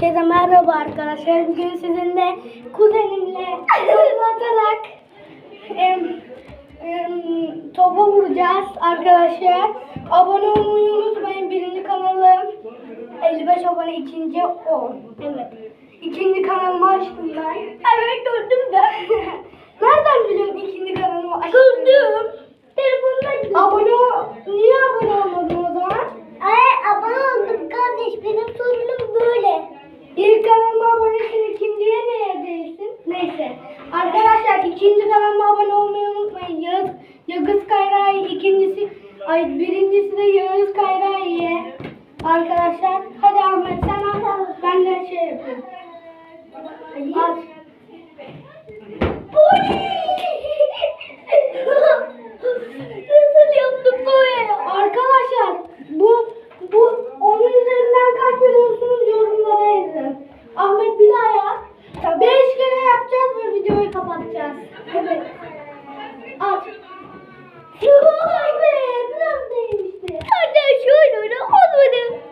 Herkese merhaba arkadaşlar. Bugün sizinle kuzenimle atarak em, em, topa vuracağız arkadaşlar. Abone olmayı unutmayın. Birinci kanalım 55 abone, ikinci 10. Evet. İkinci kanalımı açtım ben. Evet gördüm de. abone olmayı unutmayın. Yağız, Yağız Kayra'yı ikincisi, ay birincisi de Yağız Kayra'yı. Arkadaşlar hadi Ahmet sen al. Ben de şey yapayım. Al. Nasıl yaptım böyle? Arkadaşlar bu bu onun üzerinden kaç veriyorsunuz yorumlara yazın. Ahmet Bila'ya 5 kere yapacağız ve videoyu kapatacağız. Evet. At. Vay be biraz değmişti. Kardeş şöyle olmadı.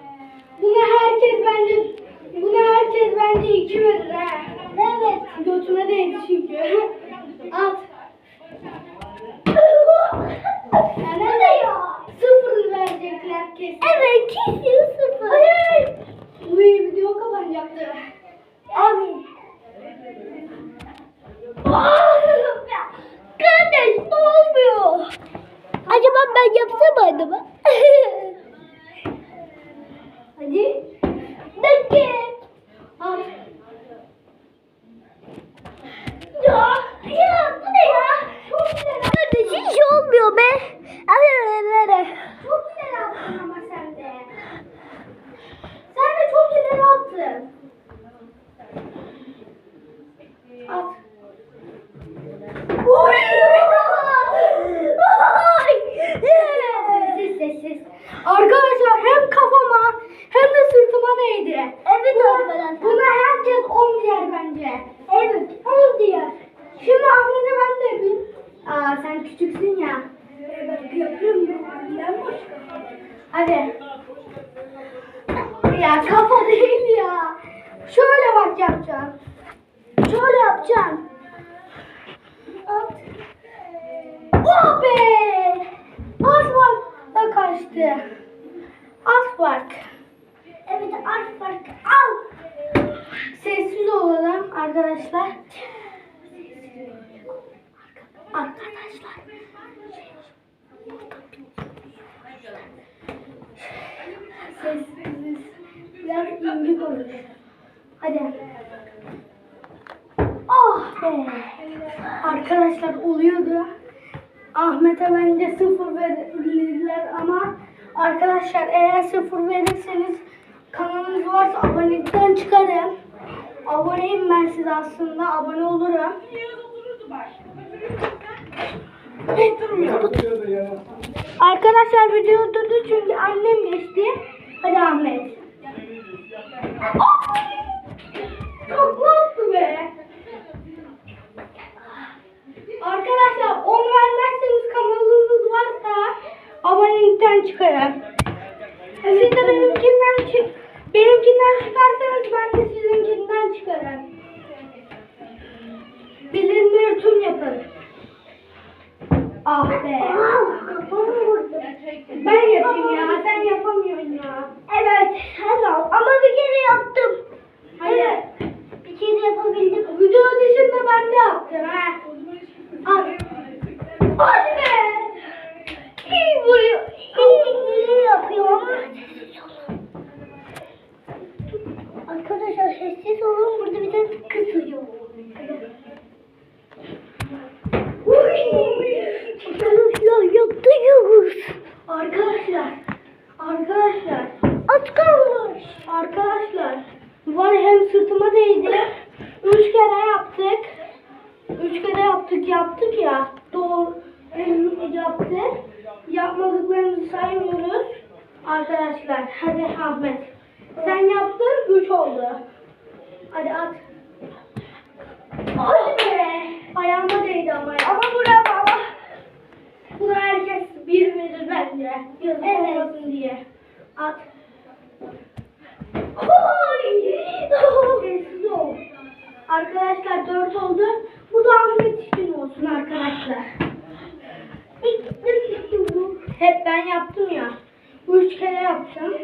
Buna herkes bence buna herkes bence 2 verir ha. Evet. Götüme değdi çünkü. At. Ya ne ya? Sıfır verecekler kesin. Evet kesin sıfır. Hayır. Bu video kapanacaktı. Abi. Kardeş ne olmuyor? Acaba ben acaba? Hadi. Ya, ya bu ne ya? Çok güzel. Kardeş hiç olmuyor be. Ay, Çok ileri attın ama sen de. Sen de çok ileri attın. At. Oy! Sessiz sessiz. Arkadaşlar hem kafama hem de sırtıma değdi. Evet Buna- arkadaşlar. Buna herkes 10 diyer bence. Evet 10 diyer. Ahmet'e ben de yapayım. Aa sen küçüksün ya. Ben yapıyorum ya. Ben başka. Hadi. Ya kafa değil ya. Şöyle bak yapacaksın. Şöyle yapacaksın. At. Oh be! Asfalt da kaçtı. Asfalt. Evet fark al. Sessiz olalım arkadaşlar. Arkadaşlar. Sessiz. Biraz ince konuş. Hadi. Ah be. Arkadaşlar oluyordu. Ahmet'e bence sıfır verirler ama arkadaşlar eğer sıfır verirseniz kanalınız varsa abonelikten çıkarım. Aboneyim ben size aslında abone olurum. Arkadaşlar video durdu çünkü annem geçti. Hadi Ahmet. Ah! Çok yaptı be? Arkadaşlar 10 vermezseniz kanalınız varsa abonelikten çıkarım. Siz de benimkinden çık benimkinden çıkarsanız ben de sizinkinden çıkarım. Bildirimleri tüm Walter. Var hem sırtıma değdi. Üç kere yaptık. Üç kere yaptık yaptık ya. Doğru yaptık. Yapmadıklarımızı saymıyoruz. Arkadaşlar hadi Ahmet. Sen yaptın üç oldu. Hadi at. Hadi be. Ayağıma değdi ama. Ama buraya baba. Buna herkes bir verir bence. Yazık Evet. olmasın diye. At. Oy! arkadaşlar. Hep ben yaptım ya. Bu üç kere yaptım.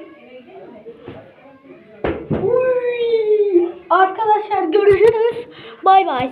Uy. Arkadaşlar görüşürüz. Bay bay.